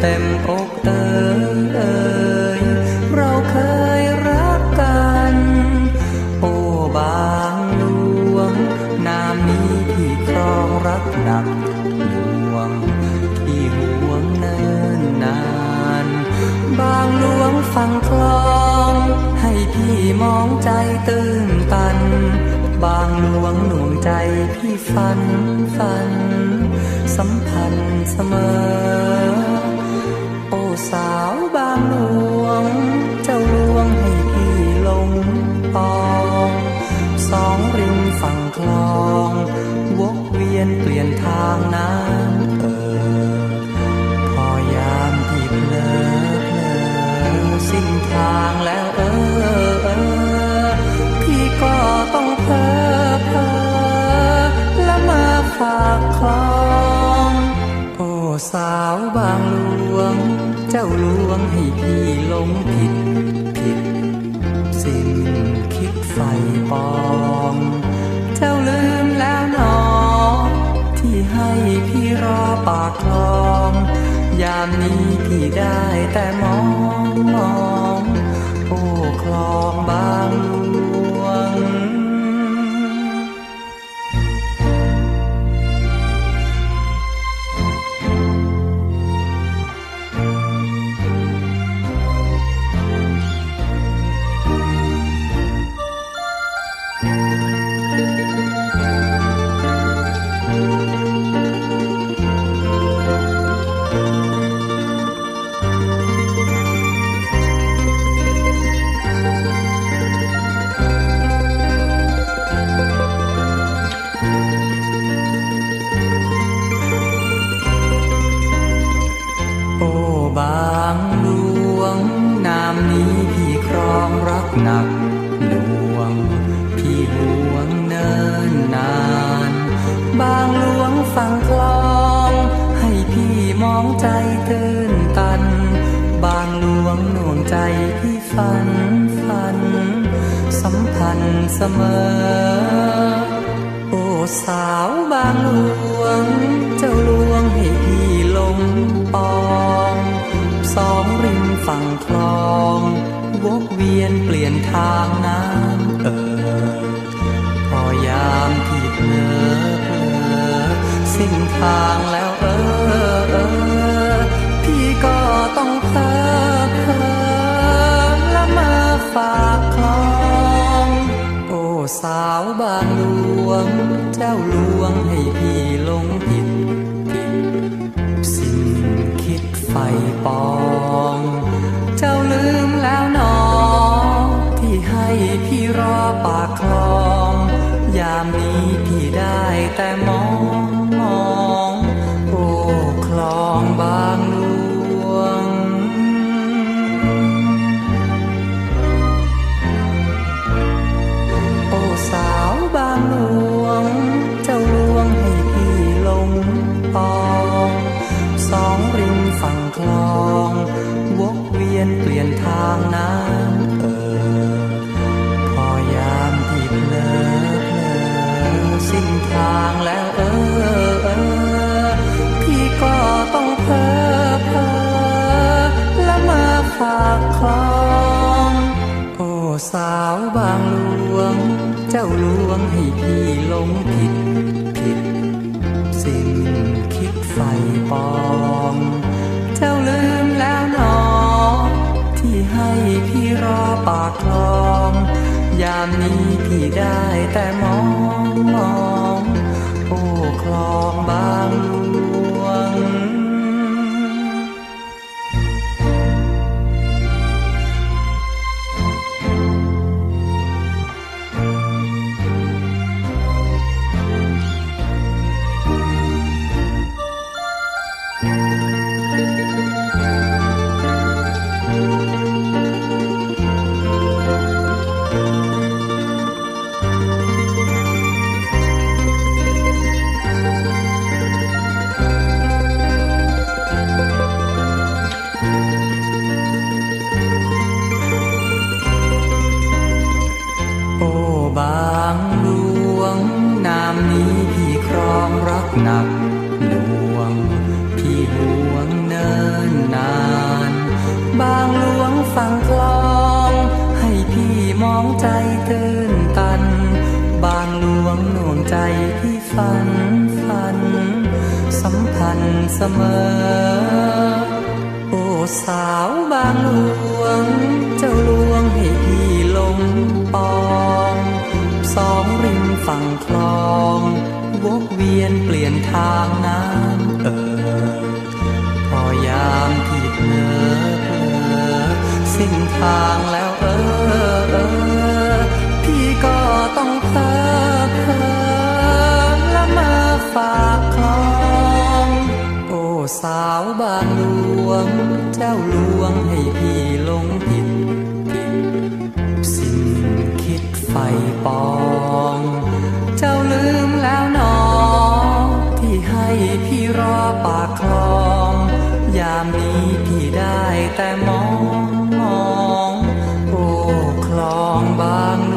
เต็มอกเอ่ยเอ่ยเราเคยรักกัน โอ้บางหลวง นามนี้พี่ครองรักหนักหน่วง ที่ห่วงเนินนาน บางหลวงฟังคลอง ให้พี่มองใจตื้นตัน บางหลวงหน่วงใจพี่ฝันฝัน สัมพันธ์เสมอ สาวบางหลวง เจ้าลวงให้พี่ลงปองสองริมฝั่งคลอง วกเวียนเปลี่ยนทางน้ำเออพอยามที่เพลอเพลอสิ้นทางแล้วเออเออพี่ก็ต้องเพ้อเพ้อและมาฝากคลอง โอ้สาวบางหลวง เจ้าลวงให้พี่หลงผิดผิด สิ้นคิดไฟปอง เจ้าลืมแล้วหนอ ที่ให้พี่รอปากคลอง ยามนี้พี่ได้แต่มองมอง โอ้คลอง หนักหน่วง พี่ห่วงเนินนาน บางหลวงฟังคลอง ให้พี่มองใจตื้นตัน บางหลวงหน่วงใจพี่ฝันฝัน สัมพันธ์เสมอ โอ้สาวบางหลวง สิ้นทางแล้วเออเออพี่ก็ต้องเพลอเพลอและมาฝากคลอง โอ้สาวบางหลวง เจ้าลวงให้พี่ลงผิดผิดสิ้นคิดไฟปอง เจ้าลืมแล้วนอที่ให้พี่รอปากคลอง ยามนี้พี่ได้แต่มองาวบางหลวง เจ้าหลวงให้พี่ลงผิดผิด สิ้นคิดไฟปอง เจ้าลืมแล้วหนอ ที่ให้พี่รอปากคลอง ยามนี้พี่ได้แต่มองมอง โอ้คลองบางหลว สั่งคลอง ให้พี่มองใจตื่นตัน บางหลวงหน่วงใจที่ฝันฝัน สัมพันธ์เสมอ โอ้สาวบางหลวง เจ้าลวงให้พี่ลงปองสองริมฝั่งคลอง วกเวียนเปลี่ยนทาง ทางแล้วเออเออพี่ก็ต้องเพ้อเพ้อละมาฝากคลองโอ้สาวบ้างหลวง เจ้าหลวงให้พี่ลงผิดผิดสิ้นคิดไฟปอง เจ้าลืมแล้วนอที่ให้พี่รอปากคลอง ยามนี้พี่ได้แต่ long